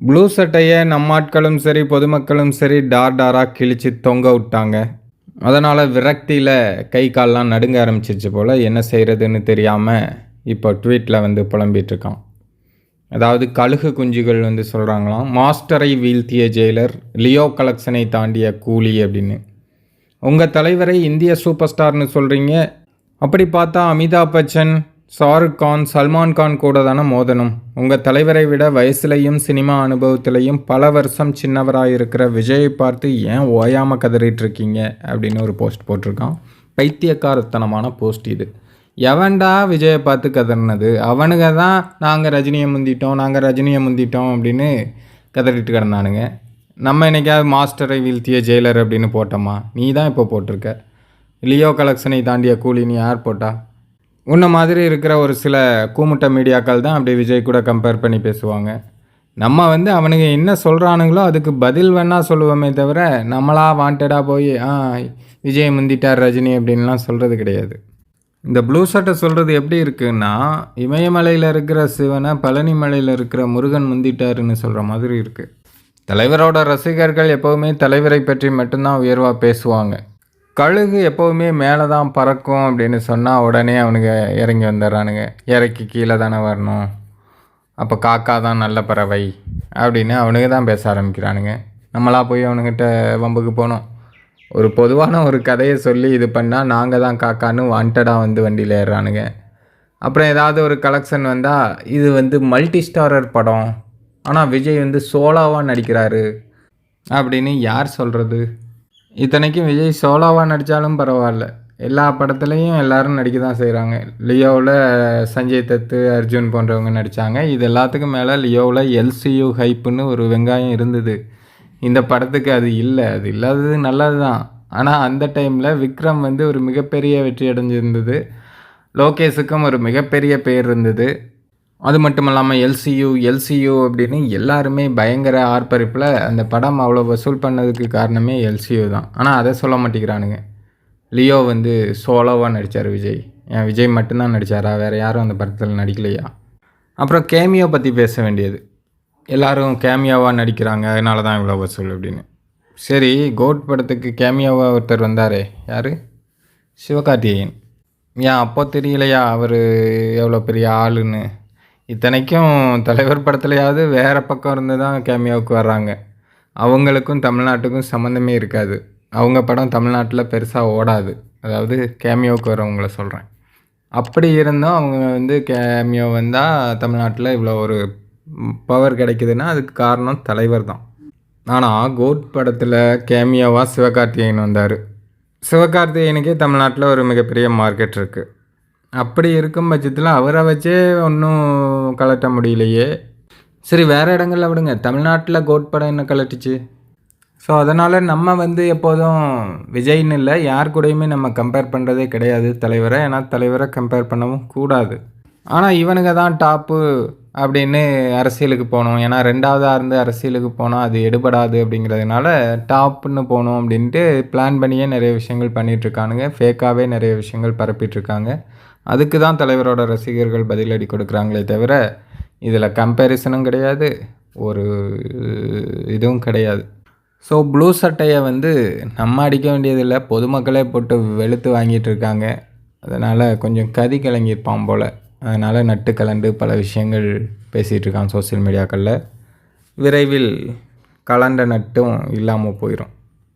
Blue சட்டையை நம்ம ஆட்களும் சரி பொதுமக்களும் சரி டார் டாராக கிழிச்சு தொங்க விட்டாங்க. அதனால் விரக்தியில் கை கால்லாம் நடுங்க ஆரம்பிச்சிச்சு போல் என்ன செய்கிறதுன்னு தெரியாமல் இப்போ ட்வீட்டில் வந்து புலம்பிகிட்ருக்கான் அதாவது கழுகு குஞ்சுகள் வந்து சொல்கிறாங்களாம் மாஸ்டரை வீழ்த்திய ஜெயிலர் லியோ கலெக்ஷனை தாண்டிய கூலி அப்படின்னு. உங்கள் தலைவரை இந்திய சூப்பர் ஸ்டார்னு சொல்கிறீங்க அப்படி பார்த்தா அமிதாப் பச்சன் ஷாருக் கான் சல்மான் கான் கூட தானே மோதணும். உங்கள் தலைவரை விட வயசுலையும் சினிமா அனுபவத்திலையும் பல வருஷம் சின்னவராக இருக்கிற விஜயை பார்த்து ஏன் ஓயாமல் கதறிட்டு இருக்கீங்க அப்படின்னு ஒரு போஸ்ட் போட்டிருக்கான். பைத்தியக்காரத்தனமான போஸ்ட் இது. எவன்டா விஜயை பார்த்து கதறினது? அவனுங்க தான் நாங்கள் ரஜினியை முந்திட்டோம் நாங்கள் ரஜினியை முந்திட்டோம் அப்படின்னு கதறிட்டு கிடந்தானுங்க. நம்ம என்னைக்காவது மாஸ்டரை வீழ்த்திய ஜெயிலர் அப்படின்னு போட்டோமா? நீ தான் இப்போ போட்டிருக்க. லியோ கலெக்ஷனை தாண்டிய கூலி நீ யார் போட்டா? உன்ன மாதிரி இருக்கிற ஒரு சில கூமுட்ட மீடியாக்கள் தான் அப்படி விஜய் கூட கம்பேர் பண்ணி பேசுவாங்க. நம்ம வந்து அவனுங்க என்ன சொல்கிறானுங்களோ அதுக்கு பதில் வேணால் சொல்லுவோமே தவிர நம்மளா வாண்டடாக போய் ஆ விஜய் முந்திட்டார் ரஜினி அப்படின்லாம் சொல்கிறது கிடையாது. இந்த ப்ளூ ஷர்ட்டை சொல்கிறது எப்படி இருக்குன்னா இமயமலையில் இருக்கிற சிவனை பழனி மலையில் இருக்கிற முருகன் முந்திட்டாருன்னு சொல்கிற மாதிரி இருக்குது தலைவரோட ரசிகர்கள் எப்போவுமே தலைவரை பற்றி மட்டும்தான் உயர்வாக பேசுவாங்க. கழுகு எப்போவுமே மேலே தான் பறக்கும் அப்படின்னு சொன்னால் உடனே அவனுங்க இறங்கி வந்துடுறானுங்க. இறக்கி கீழே தானே வரணும். அப்போ காக்கா தான் நல்ல பறவை அப்படின்னு அவனுங்க தான் பேச ஆரம்பிக்கிறானுங்க. நம்மளாக போய் அவனுங்கிட்ட வம்புக்கு போனோம். ஒரு பொதுவான ஒரு கதையை சொல்லி இது பண்ணால் நாங்கள் தான் காக்கான்னு வாண்டடாக வந்து வண்டியில் ஏறுறானுங்க. அப்புறம் ஏதாவது ஒரு கலெக்ஷன் வந்தால் இது வந்து மல்டி ஸ்டாரர் படம். ஆனால் விஜய் வந்து சோலாவாக நடிக்கிறாரு. அப்படின்னு யார் சொல்கிறது இத்தனைக்கும் விஜய் சோலாவாக நடித்தாலும் பரவாயில்ல. எல்லா படத்துலையும் எல்லாரும் நடிக்க தான் செய்கிறாங்க லியோவில் சஞ்சய் தத்து அர்ஜுன் போன்றவங்க நடித்தாங்க இது எல்லாத்துக்கும் மேலே லியோவில் எல்சியு ஹைப்புன்னு ஒரு வெங்காயம் இருந்தது. இந்த படத்துக்கு அது இல்லை. அது இல்லாதது நல்லது தான் ஆனால் அந்த டைமில் விக்ரம் வந்து ஒரு மிகப்பெரிய வெற்றி அடைஞ்சிருந்தது. லோகேஷுக்கும் ஒரு மிகப்பெரிய பேர் இருந்தது. அது மட்டும் இல்லாமல் எல்சியு எல்சியு அப்படின்னு எல்லாருமே பயங்கர ஆர்ப்பரிப்பில் அந்த படம் அவ்வளோ வசூல் பண்ணதுக்கு காரணமே எல்சியு தான். ஆனால் அதை சொல்ல மாட்டேங்கிறானுங்க. லியோ வந்து சோலோவாக நடித்தார் விஜய். என் விஜய் மட்டும்தான் நடித்தாரா வேறு யாரும் அந்த படத்தில் நடிக்கலையா? அப்புறம் கேமியோ பற்றி பேச வேண்டியது. எல்லோரும் கேமியோவாக நடிக்கிறாங்க. அதனால தான் இவ்வளோ வசூல் அப்படின்னு. சரி கோட் படத்துக்கு கேமியாவாக ஒருத்தர் வந்தாரே. யார்? சிவகார்த்திகேயன். ஏன் அப்போ தெரியலையா? அவர் எவ்வளோ பெரிய ஆளுன்னு. இத்தனைக்கும் தலைவர் படத்துலையாவது வேறு பக்கம் இருந்து தான் கேமியாவுக்கு வர்றாங்க. அவங்களுக்கும் தமிழ்நாட்டுக்கும் சம்மந்தமே இருக்காது. அவங்க படம் தமிழ்நாட்டில் பெருசாக ஓடாது. அதாவது கேமியோவுக்கு வரவங்கள சொல்கிறேன் அப்படி இருந்தும் அவங்க வந்து கேமியோ வந்தால் தமிழ்நாட்டில் இவ்வளோ ஒரு பவர் கிடைக்குதுன்னா அதுக்கு காரணம் தலைவர் தான். ஆனால் கோட் படத்தில் கேமியோவாக சிவகார்த்திகேயன் வந்தார். சிவகார்த்திகேயனுக்கே தமிழ்நாட்டில் ஒரு மிகப்பெரிய மார்க்கெட் இருக்குது அப்படி இருக்கும் பட்சத்தில் அவரை வச்சே ஒன்றும் கலட்ட முடியலையே. சரி வேறு இடங்களில் விடுங்க. தமிழ்நாட்டில் கோட் படம் என்ன கலட்டுச்சு? ஸோ அதனால் நம்ம வந்து எப்போதும் விஜய்னு இல்லை யார் கூடயுமே நம்ம கம்பேர் பண்ணுறதே கிடையாது தலைவரை. ஏன்னா தலைவரை கம்பேர் பண்ணவும் கூடாது. ஆனால் இவனுங்க தான் டாப்பு அப்படின்னு அரசியலுக்கு போகணும். ஏன்னா ரெண்டாவதாக இருந்து அரசியலுக்கு போனால் அது எடுபடாது அப்படிங்கிறதுனால டாப்புன்னு போகணும் அப்படின்ட்டு பிளான் பண்ணியே நிறைய விஷயங்கள் பண்ணிகிட்ருக்கானுங்க ஃபேக்காகவே நிறைய விஷயங்கள் பரப்பிட்டுருக்காங்க அதுக்கு தான் தலைவரோட ரசிகர்கள் பதிலடி கொடுக்குறாங்களே தவிர இதில் கம்பேரிசனும் கிடையாது ஒரு இதுவும் கிடையாது. ஸோ ப்ளூ சட்டையை வந்து நம்ம அடிக்க வேண்டியதில்லை. பொதுமக்களே போட்டு வெளுத்து வாங்கிட்டு இருக்காங்க. அதனால் கொஞ்சம் கதி கலங்கியிருப்பான் போல். அதனால் நட்டு கலண்டு பல விஷயங்கள் பேசிகிட்டு இருக்கான் சோஷியல் மீடியாக்களில் விரைவில் கலண்ட நட்டும் இல்லாமல் போயிடும்